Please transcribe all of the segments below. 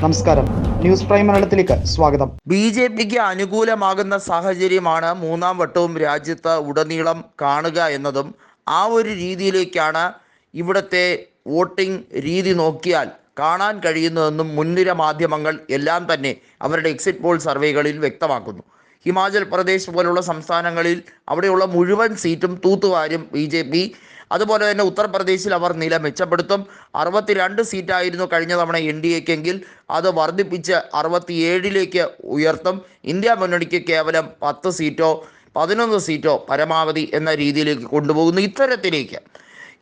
നമസ്കാരം. News prime മലയാളത്തിലേക്ക് സ്വാഗതം. ബി ജെ പിക്ക് അനുകൂലമാകുന്ന സാഹചര്യമാണ് മൂന്നാം വട്ടവും രാജ്യത്ത് ഉടനീളം കാണുക എന്നതും ആ ഒരു രീതിയിലേക്കാണ് ഇവിടുത്തെ വോട്ടിംഗ് രീതി നോക്കിയാൽ കാണാൻ കഴിയുന്നതെന്നും മുൻനിര മാധ്യമങ്ങൾ എല്ലാം തന്നെ അവരുടെ എക്സിറ്റ് പോൾ സർവേകളിൽ വ്യക്തമാക്കുന്നു. ഹിമാചൽ പ്രദേശ് പോലുള്ള സംസ്ഥാനങ്ങളിൽ അവിടെയുള്ള മുഴുവൻ സീറ്റും തൂത്തുവാരും ബി ജെ പി അതുപോലെ തന്നെ ഉത്തർപ്രദേശിൽ അവർ നില മെച്ചപ്പെടുത്തും. അറുപത്തിരണ്ട് സീറ്റായിരുന്നു കഴിഞ്ഞ തവണ എൻ ഡി എക്കെങ്കിൽ. അത് വർദ്ധിപ്പിച്ച് അറുപത്തിയേഴിലേക്ക് ഉയർത്തും. ഇന്ത്യ മുന്നണിക്ക് കേവലം പത്ത് സീറ്റോ പതിനൊന്ന് സീറ്റോ പരമാവധി എന്ന രീതിയിലേക്ക് കൊണ്ടുപോകുന്നു ഇത്തരത്തിലേക്ക്.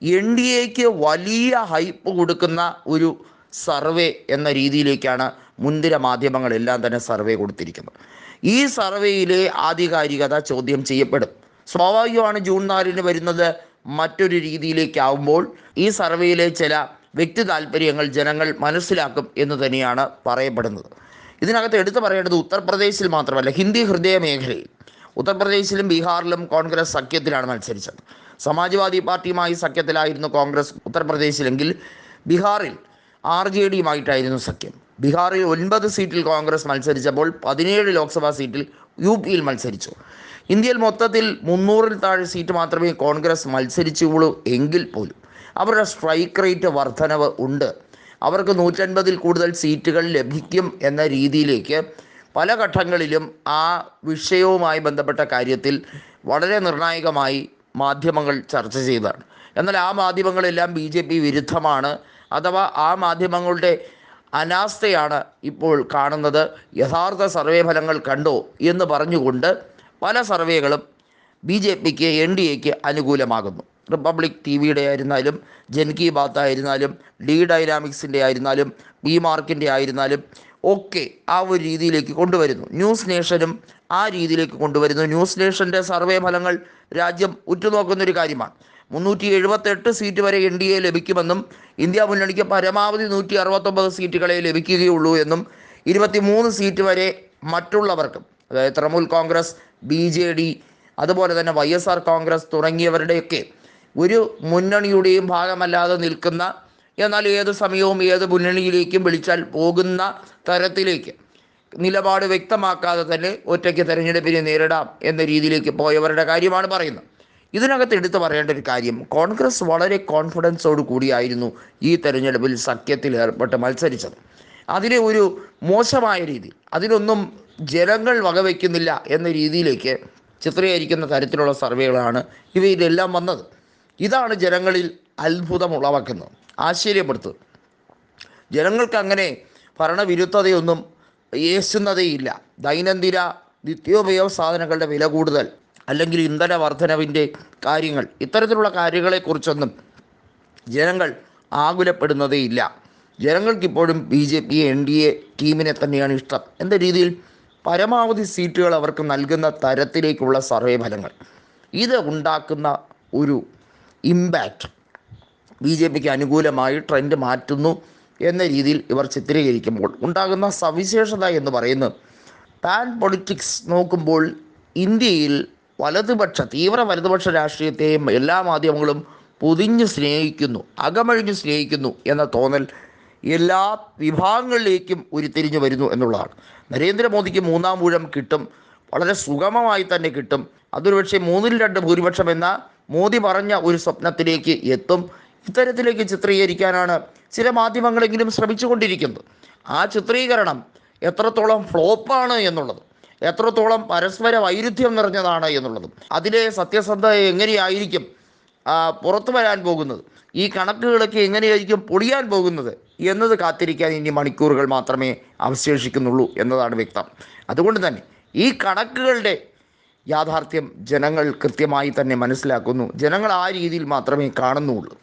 എൻ ഡി എക്ക് വലിയ ഹൈപ്പ് കൊടുക്കുന്ന ഒരു സർവേ എന്ന രീതിയിലേക്കാണ് മുൻതിര മാധ്യമങ്ങളെല്ലാം തന്നെ സർവേ കൊടുത്തിരിക്കുന്നത്. ഈ സർവേയിലെ ആധികാരികത ചോദ്യം ചെയ്യപ്പെടും. സ്വാഭാവികമാണ് ജൂൺ നാലിന് വരുന്നത് മറ്റൊരു രീതിയിലേക്കാവുമ്പോൾ ഈ സർവേയിലെ ചില വ്യക്തി താല്പര്യങ്ങൾ ജനങ്ങൾ മനസ്സിലാക്കും എന്ന് തന്നെയാണ് പറയപ്പെടുന്നത്. ഇതിനകത്ത് എടുത്തു പറയേണ്ടത് ഉത്തർപ്രദേശിൽ മാത്രമല്ല ഹിന്ദി ഹൃദയ മേഖലയിൽ. ഉത്തർപ്രദേശിലും ബീഹാറിലും കോൺഗ്രസ് സഖ്യത്തിലാണ് മത്സരിച്ചത്. സമാജ്വാദി പാർട്ടിയുമായി സഖ്യത്തിലായിരുന്നു കോൺഗ്രസ് ഉത്തർപ്രദേശിലെങ്കിൽ ബീഹാറിൽ ആർ ജെ ഡിയുമായിട്ടായിരുന്നു സഖ്യം. ബീഹാറിൽ ഒൻപത് സീറ്റിൽ കോൺഗ്രസ് മത്സരിച്ചപ്പോൾ പതിനേഴ് ലോക്സഭാ സീറ്റിൽ യു പിയിൽ മത്സരിച്ചു. ഇന്ത്യയിൽ മൊത്തത്തിൽ മുന്നൂറിൽ താഴെ സീറ്റ് മാത്രമേ കോൺഗ്രസ് മത്സരിച്ചുള്ളൂ എങ്കിൽ പോലും. അവരുടെ സ്ട്രൈക്ക് റേറ്റ് വർധനവ് ഉണ്ട്. അവർക്ക് നൂറ്റൻപതിൽ കൂടുതൽ സീറ്റുകൾ ലഭിക്കും എന്ന രീതിയിലേക്ക് പല ഘട്ടങ്ങളിലും ആ വിഷയവുമായി ബന്ധപ്പെട്ട കാര്യത്തിൽ വളരെ നിർണായകമായി മാധ്യമങ്ങൾ ചർച്ച ചെയ്തതാണ്. എന്നാൽ ആ മാധ്യമങ്ങളെല്ലാം ബി ജെ പി വിരുദ്ധമാണ്. അഥവാ ആ മാധ്യമങ്ങളുടെ അനാസ്ഥയാണ് ഇപ്പോൾ കാണുന്നത്. യഥാർത്ഥ സർവേ ഫലങ്ങൾ കണ്ടോ എന്ന് പറഞ്ഞുകൊണ്ട് പല സർവേകളും ബി ജെ പിക്ക് എൻ ഡി എക്ക് അനുകൂലമാകുന്നു. റിപ്പബ്ലിക് ടി വിയുടെ ആയിരുന്നാലും ജൻ കി ബാത്ത് ആയിരുന്നാലും ഡി ഡൈനാമിക്സിന്റെ ആയിരുന്നാലും ബി മാർക്കിന്റെ ആയിരുന്നാലും ഒക്കെ ആ ഒരു രീതിയിലേക്ക് കൊണ്ടുവരുന്നു. ന്യൂസ് നേഷനും ആ രീതിയിലേക്ക് കൊണ്ടുവരുന്നു. ന്യൂസ് നേഷന്റെ സർവേ ഫലങ്ങൾ രാജ്യം ഉറ്റുനോക്കുന്നൊരു കാര്യമാണ്. മുന്നൂറ്റി എഴുപത്തെട്ട് സീറ്റ് വരെ എൻ ഡി എ ലഭിക്കുമെന്നും ഇന്ത്യ മുന്നണിക്ക് പരമാവധി നൂറ്റി അറുപത്തൊമ്പത് സീറ്റുകളെ ലഭിക്കുകയുള്ളൂ എന്നും ഇരുപത്തിമൂന്ന് സീറ്റ് വരെ മറ്റുള്ളവർക്കും അതായത് Trinamool Congress B J D അതുപോലെ തന്നെ വൈ എസ് ആർ കോൺഗ്രസ് തുടങ്ങിയവരുടെയൊക്കെ ഒരു മുന്നണിയുടെയും ഭാഗമല്ലാതെ നിൽക്കുന്ന എന്നാൽ ഏത് സമയവും ഏത് മുന്നണിയിലേക്കും വിളിച്ചാൽ പോകുന്ന തരത്തിലേക്ക് നിലപാട് വ്യക്തമാക്കാതെ തന്നെ ഒറ്റയ്ക്ക് തെരഞ്ഞെടുപ്പിനെ നേരിടാം എന്ന രീതിയിലേക്ക് പോയവരുടെ കാര്യമാണ് പറയുന്നത്. ഇതിനകത്ത് എടുത്തു പറയേണ്ട ഒരു കാര്യം കോൺഗ്രസ് വളരെ കോൺഫിഡൻസോട് കൂടിയായിരുന്നു ഈ തെരഞ്ഞെടുപ്പിൽ സഖ്യത്തിൽ ഏർപ്പെട്ട് മത്സരിച്ചത്. അതിനെ ഒരു മോശമായ രീതി അതിനൊന്നും ജനങ്ങൾ വകവയ്ക്കുന്നില്ല എന്ന രീതിയിലേക്ക് ചിത്രീകരിക്കുന്ന തരത്തിലുള്ള സർവേകളാണ് ഇവയിലെല്ലാം വന്നത്. ഇതാണ് ജനങ്ങളിൽ അത്ഭുതം ഉളവാക്കുന്നത്. ആശ്ചര്യപ്പെടുത്തുന്നത് ജനങ്ങൾക്ക് അങ്ങനെ ഭരണവിരുദ്ധതയൊന്നും ഏശുന്നതേയില്ല ദൈനംദിന നിത്യോപയോഗ സാധനങ്ങളുടെ വില കൂടുതൽ. അല്ലെങ്കിൽ ഇന്ധന വർധനവിന്റെ കാര്യങ്ങൾ. ഇത്തരത്തിലുള്ള കാര്യങ്ങളെക്കുറിച്ചൊന്നും ജനങ്ങൾ ആകുലപ്പെടുന്നതേയില്ല ജനങ്ങൾക്കിപ്പോഴും B J P N D A ടീമിനെ തന്നെയാണ് ഇഷ്ടം. എന്ന രീതിയിൽ പരമാവധി സീറ്റുകൾ അവർക്ക് നൽകുന്ന തരത്തിലേക്കുള്ള സർവേ ഫലങ്ങൾ. ഇത് ഉണ്ടാക്കുന്ന ഒരു ഇമ്പാക്റ്റ് ബി ജെ പിക്ക് അനുകൂലമായി ട്രെൻഡ് മാറ്റുന്നു എന്ന രീതിയിൽ ഇവർ ചിത്രീകരിക്കുമ്പോൾ ഉണ്ടാകുന്ന സവിശേഷത എന്ന് പറയുന്നത് പാൻ പൊളിറ്റിക്സ് നോക്കുമ്പോൾ ഇന്ത്യയിൽ വലതുപക്ഷ തീവ്ര വലതുപക്ഷ രാഷ്ട്രീയത്തെയും എല്ലാ മാധ്യമങ്ങളും പൊതിഞ്ഞ് സ്നേഹിക്കുന്നു അകമഴിഞ്ഞ് സ്നേഹിക്കുന്നു എന്ന തോന്നൽ എല്ലാ വിഭാഗങ്ങളിലേക്കും ഉരുത്തിരിഞ്ഞു വരുന്നു എന്നുള്ളതാണ്. നരേന്ദ്രമോദിക്ക് മൂന്നാം ഊഴം കിട്ടും വളരെ സുഗമമായി തന്നെ കിട്ടും. അതൊരു പക്ഷേ മൂന്നിൽ രണ്ട് ഭൂരിപക്ഷം എന്ന മോദി പറഞ്ഞ ഒരു സ്വപ്നത്തിലേക്ക് എത്തും. ഇത്തരത്തിലേക്ക് ചിത്രീകരിക്കാനാണ് ചില മാധ്യമങ്ങളെങ്കിലും ശ്രമിച്ചുകൊണ്ടിരിക്കുന്നത്. ആ ചിത്രീകരണം എത്രത്തോളം ഫ്ലോപ്പാണ് എന്നുള്ളത്. എത്രത്തോളം പരസ്പര വൈരുദ്ധ്യം നിറഞ്ഞതാണ് എന്നുള്ളതും. അതിലെ സത്യസന്ധത എങ്ങനെയായിരിക്കും പുറത്തു വരാൻ പോകുന്നത്? ഈ കണക്കുകളൊക്കെ എങ്ങനെയായിരിക്കും പൊളിയാൻ പോകുന്നത് എന്നത് കാത്തിരിക്കാൻ ഇനി മണിക്കൂറുകൾ മാത്രമേ അവശേഷിക്കുന്നുള്ളൂ എന്നതാണ് വ്യക്തം. അതുകൊണ്ട് തന്നെ ഈ കണക്കുകളുടെ യാഥാർത്ഥ്യം ജനങ്ങൾ കൃത്യമായി തന്നെ മനസ്സിലാക്കുന്നു. ജനങ്ങൾ ആ രീതിയിൽ മാത്രമേ കാണുന്നുള്ളൂ.